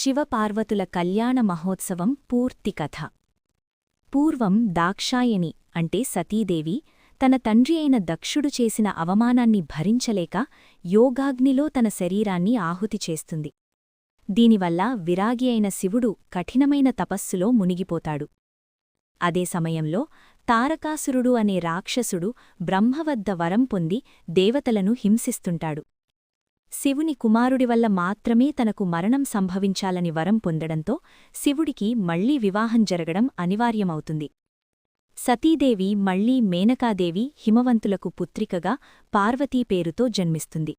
శివపార్వతుల కళ్యాణ మహోత్సవం పూర్తి కథ. పూర్వం దాక్షాయణి అంటే సతీదేవి తన తండ్రి అయిన దక్షుడు చేసిన అవమానాన్ని భరించలేక యోగాగ్నిలో తన శరీరాన్ని ఆహుతి చేస్తుంది. దీనివల్ల విరాగి అయిన శివుడు కఠినమైన తపస్సులో మునిగిపోతాడు. అదే సమయంలో తారకాసురుడు అనే రాక్షసుడు బ్రహ్మవద్ద వరం పొంది దేవతలను హింసిస్తుంటాడు. శివుని కుమారుడి వల్ల మాత్రమే తనకు మరణం సంభవించాలని వరం పొందడంతో శివుడికి మళ్ళీ వివాహం జరగడం అనివార్యమవుతుంది. సతీదేవి మళ్ళీ మేనకాదేవి హిమవంతులకు పుత్రికగా పార్వతీ పేరుతో జన్మిస్తుంది.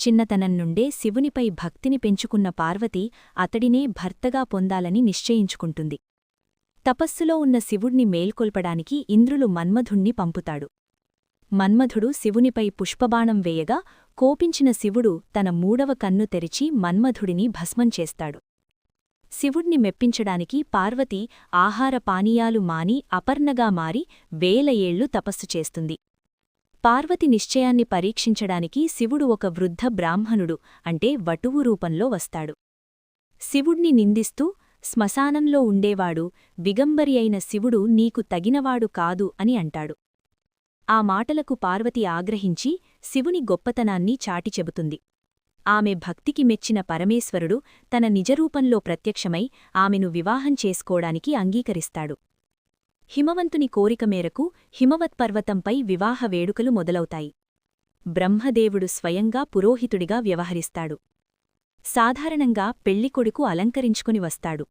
చిన్నతనం నుండే శివునిపై భక్తిని పెంచుకున్న పార్వతి అతడినే భర్తగా పొందాలని నిశ్చయించుకుంటుంది. తపస్సులో ఉన్న శివుణ్ణి మేల్కొల్పడానికి ఇంద్రులు మన్మధుణ్ణి పంపుతాడు. మన్మధుడు శివునిపై పుష్పబాణం వేయగా కోపించిన శివుడు తన మూడవ కన్ను తెరిచి మన్మధుడిని భస్మం చేస్తాడు. శివుణ్ణి మెప్పించడానికి పార్వతి ఆహార పానీయాలు మాని అపర్ణగా మారి వేల ఏళ్ళు తపస్సు చేస్తుంది. పార్వతి నిశ్చయాన్ని పరీక్షించడానికి శివుడు ఒక వృద్ధ బ్రాహ్మణుడు అంటే వటువు రూపంలో వస్తాడు. శివుణ్ణి నిందిస్తూ శ్మశానంలో ఉండేవాడు విగంబరి అయిన శివుడు నీకు తగినవాడు కాదు అని అంటాడు. ఆ మాటలకు పార్వతి ఆగ్రహించి శివుని గొప్పతనాన్ని చాటి చెబుతుంది. ఆమె భక్తికి మెచ్చిన పరమేశ్వరుడు తన నిజరూపంలో ప్రత్యక్షమై ఆమెను వివాహం చేసుకోడానికి అంగీకరిస్తాడు. హిమవంతుని కోరిక మేరకు హిమవత్పర్వతంపై వివాహ వేడుకలు మొదలవుతాయి. బ్రహ్మదేవుడు స్వయంగా పురోహితుడిగా వ్యవహరిస్తాడు. సాధారణంగా పెళ్ళికొడుకు అలంకరించుకుని వస్తాడు.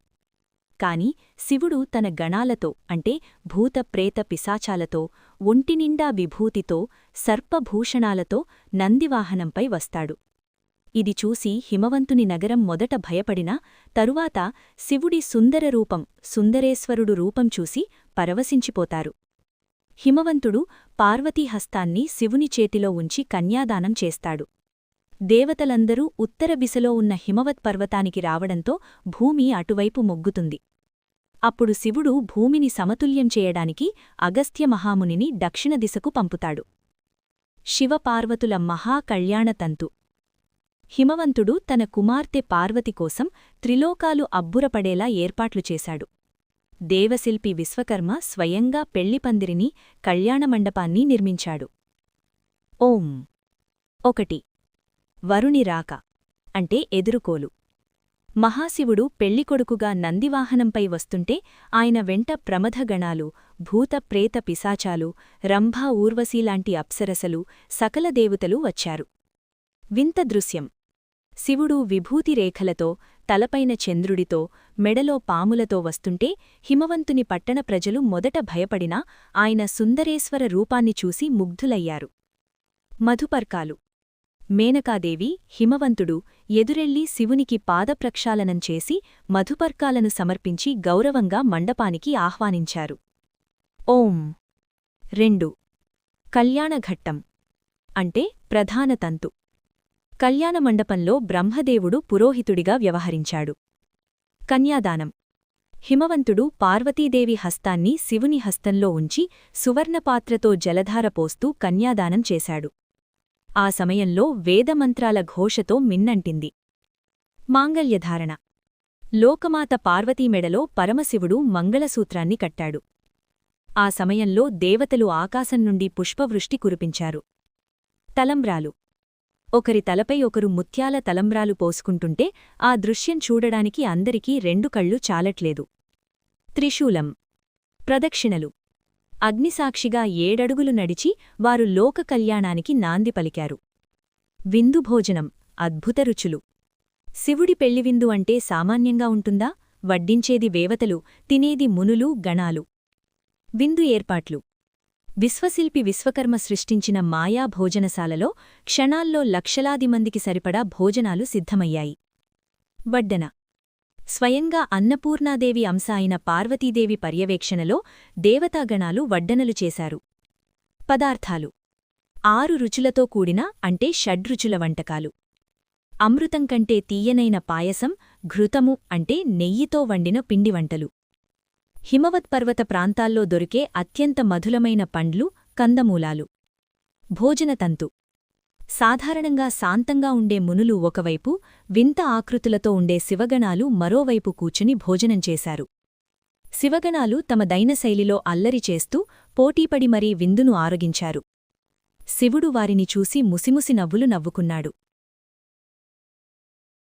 కాని శివుడు తన గణాలతో అంటే భూత ప్రేత పిశాచాలతో ఒంటినిండా విభూతితో సర్పభూషణాలతో నందివాహనంపై వస్తాడు. ఇది చూసి హిమవంతుని నగరం మొదట భయపడినా తరువాత శివుడి సుందర రూపం సుందరేశ్వరుడు రూపం చూసి పరవశించిపోతారు. హిమవంతుడు పార్వతీహస్తాన్ని శివుని చేతిలో ఉంచి కన్యాదానం చేస్తాడు. దేవతలందరూ ఉత్తర బిసలో ఉన్న హిమవత్పర్వతానికి రావడంతో భూమి అటువైపు మొగ్గుతుంది. అప్పుడు శివుడు భూమిని సమతుల్యం చేయడానికి అగస్త్య మహామునిని దక్షిణ దిశకు పంపుతాడు. శివపార్వతుల మహాకళ్యాణతంతు. హిమవంతుడు తన కుమార్తె పార్వతి కోసం త్రిలోకాలు అబ్బురపడేలా ఏర్పాట్లు చేశాడు. దేవశిల్పి విశ్వకర్మ స్వయంగా పెళ్ళిపందిరిని కళ్యాణమండపాన్ని నిర్మించాడు. ఓం. ఒకటి. వరుణి రాక. అంటే ఎదురుకోలు. మహాశివుడు పెళ్ళికొడుకుగా నందివాహనంపై వస్తుంటే ఆయన వెంట ప్రమథగణాలు భూత ప్రేత పిశాచాలు రంభా ఊర్వశీలాంటి అప్సరసలు సకల దేవతలు వచ్చారు. వింత దృశ్యం. శివుడు విభూతిరేఖలతో తలపైన చంద్రుడితో మెడలో పాములతో వస్తుంటే హిమవంతుని పట్టణ ప్రజలు మొదట భయపడినా ఆయన సుందరేశ్వర రూపాన్ని చూసి ముగ్ధులయ్యారు. మధుపర్కాలు. మేనకాదేవి హిమవంతుడు ఎదురెళ్ళి శివునికి పాదప్రక్షాళనం చేసి మధుపర్కాలను సమర్పించి గౌరవంగా మండపానికి ఆహ్వానించారు. ఓం. రెండు. కళ్యాణఘట్టం అంటే ప్రధాన తంతు. కళ్యాణమండపంలో బ్రహ్మదేవుడు పురోహితుడిగా వ్యవహరించాడు. కన్యాదానం. హిమవంతుడు పార్వతీదేవి హస్తాన్ని శివుని హస్తంలో ఉంచి సువర్ణపాత్రతో జలధార పోస్తూ కన్యాదానం చేశాడు. ఆ సమయంలో వేదమంత్రాల ఘోషతో మిన్నంటింది. మాంగల్యధారణ లోకమాత పార్వతీమెడలో పరమశివుడు మంగళసూత్రాన్ని కట్టాడు. ఆ సమయంలో దేవతలు ఆకాశం నుండి పుష్పవృష్టి కురిపించారు. తలంబ్రాలు. ఒకరి తలపై ఒకరు ముత్యాల తలంబ్రాలు పోసుకుంటుంటే ఆ దృశ్యం చూడడానికి అందరికీ రెండు కళ్ళు చాలట్లేదు. త్రిశూలం. ప్రదక్షిణలు. అగ్నిసాక్షిగా ఏడడుగులు నడిచి వారు లోక కళ్యాణానికి నాంది పలికారు. విందుభోజనం అద్భుత రుచులు. శివుడి పెళ్ళివిందు అంటే సామాన్యంగా ఉంటుందా? వడ్డించేది వేవతలు తినేది మునులు గణాలు. విందు ఏర్పాట్లు. విశ్వశిల్పి విశ్వకర్మ సృష్టించిన మాయా భోజనశాలలో క్షణాల్లో లక్షలాది మందికి సరిపడా భోజనాలు సిద్ధమయ్యాయి. వడ్డన. స్వయంగా అన్నపూర్ణాదేవి అంశ అయిన పార్వతీదేవి పర్యవేక్షణలో దేవతాగణాలు వడ్డనలు చేశారు. పదార్థాలు. ఆరు రుచులతో కూడిన అంటే షడ్రుచుల వంటకాలు. అమృతం కంటే తీయనైన పాయసం ఘృతము అంటే నెయ్యితో వండిన పిండి వంటలు. హిమవత్పర్వత ప్రాంతాల్లో దొరికే అత్యంత మధులమైన పండ్లు కందమూలాలు. భోజనతంతు సాధారణంగా శాంతంగా ఉండే మునులు ఒకవైపు వింత ఆకృతులతో ఉండే శివగణాలు మరోవైపు కూచుని భోజనం చేశారు. శివగణాలు తమ దైనశైలిలో అల్లరి చేస్తూ పోటీపడి మరీ విందును ఆరగించారు. శివుడు వారిని చూసి ముసిముసి నవ్వులు నవ్వుకున్నాడు.